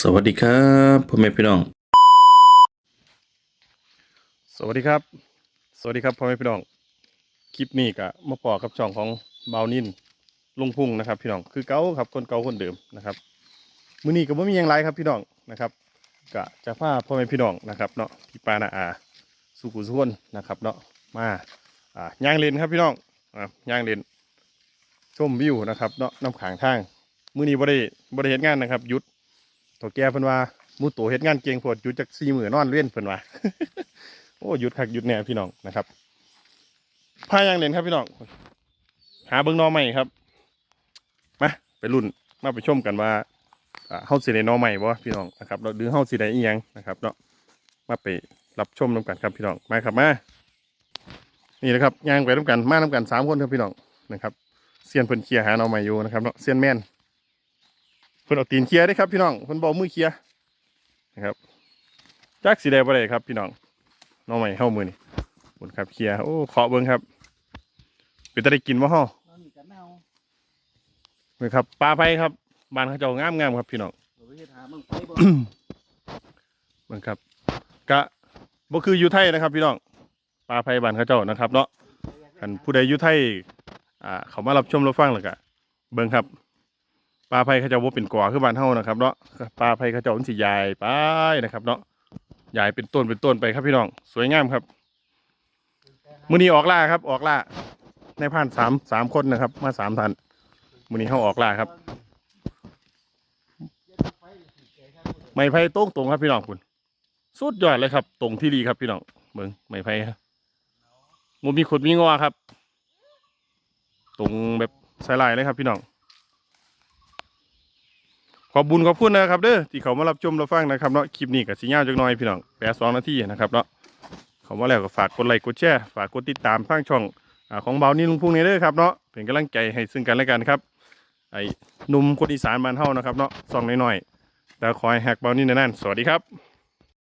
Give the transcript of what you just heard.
สวัสดีครับพ่อแม่พี่น้อง สวัสดีครับ สวัสดีครับพ่อแม่พี่น้อง คลิปนี้ก็มาปอกับช่องของเบานินลุงพุ่งนะครับ พี่น้องคือเก่าครับคนเก่าคนเดิมนะครับมือนี้ก็บ่มียังไรครับพี่น้องนะครับก็จะพาพ่อแม่พี่น้องนะครับเนาะพี่ปานาอาสุขุสุขนนะครับเนาะมาอ่าย่างเลนครับพี่น้องอ่าย่างเลนชมวิวนะครับเนาะน้ำขางทางมือนี้บ่ได้บ่ได้เฮ็ดงานนะครับยุด ตัวแกเพิ่นว่ามูโตเฮ็ดงานเก่งโพดหยุดจัก4มื้อนอนเว้นเพิ่นว่าโอ้หยุดคักหยุดแน่พี่น้องนะครับพายังเล่นครับพี่น้องหาเบิ้งนอใหม่ครับมาไปรุ่นมาไปชมกันว่าเฮาสิได้นอใหม่บ่พี่น้องนะครับเราหรือเฮาสิได้อีหยังนะครับเนาะมาไปรับชมนํกันครับพี่น้องมาครับมานี่นะครับย่างไปนํกันมานํกันสามคนครับพี่น้องนะครับเซียนเพิ่นเคลียร์หาหนอใหม่อยู่นะครับเนาะเซียนแม่น เพิ่นเอาตีนเคลียร์เด้ครับพี่น้องเพิ่นบ่เอามือเคลียร์นะครับจักสิได้บ่ได้ครับ พี่น้องน้องใหม่เข้ามือนี่บนครับเคลียร์โอ้เคาะเบิ้งครับเป็นตะได้กินวะฮะนอนนี่กันเน่านี่ครับปลาไผ่ครับบ้านเขาเจ้างามงามๆครับพี่น้องเบิ้งครับกะบ่คืออยู่ไทยนะครับ พี่น้องปลาไผ่บ้านเขาเจ้านะครับ เนาะคันผู้ใดอยู่ไทยอ่าเขามารับชมรับฟังแล้วก็เบิ้งครับ ปลาไผ่เขาจ้าบ่เป็นกอคือบ้านเฮานะครับเนาะปลาไผ่เขาจ้ามันสิใหญ่ไปนะครับ เนาะใหญ่เป็นต้นเป็นต้นไปครับพี่น้อง สวยงามครับมือนี้ออกล่าครับ ออกล่าในผ่านสามสามคนนะครับ มาสามท่านมือนี้เขาออกล่าครับ ไม้ไผ่ตรงตรงครับพี่น้องคุณสุดยอดเลยครับ ตรงที่ดีครับพี่น้องเบิ่งไม้ไผ่ครับมันมีขุดมีงอครับ ตรงแบบสายลายเลยครับพี่น้อง ขอบบุญขอบคุณนะครับเด้อที่เขามารับชมรับฟังนะครับเนาะคลิปนี้กับสียาจักหน่อยพี่น้องแปดสองนาทีนะครับเนาะเขามาแล้วก็ฝากกดไลค์กดแชร์ฝากกดติดตามทางช่องอาของเบานี่ลุงพุ่งนี่เด้อครับเนาะเป็นกำลังใจให้ซึ่งกันและกันครับ ไอ้หนุ่มคนอีสานบ้านเฮานะครับเนาะซองน้อยๆแต่คอยแฮกเบานี่แน่นๆสวัสดีครับ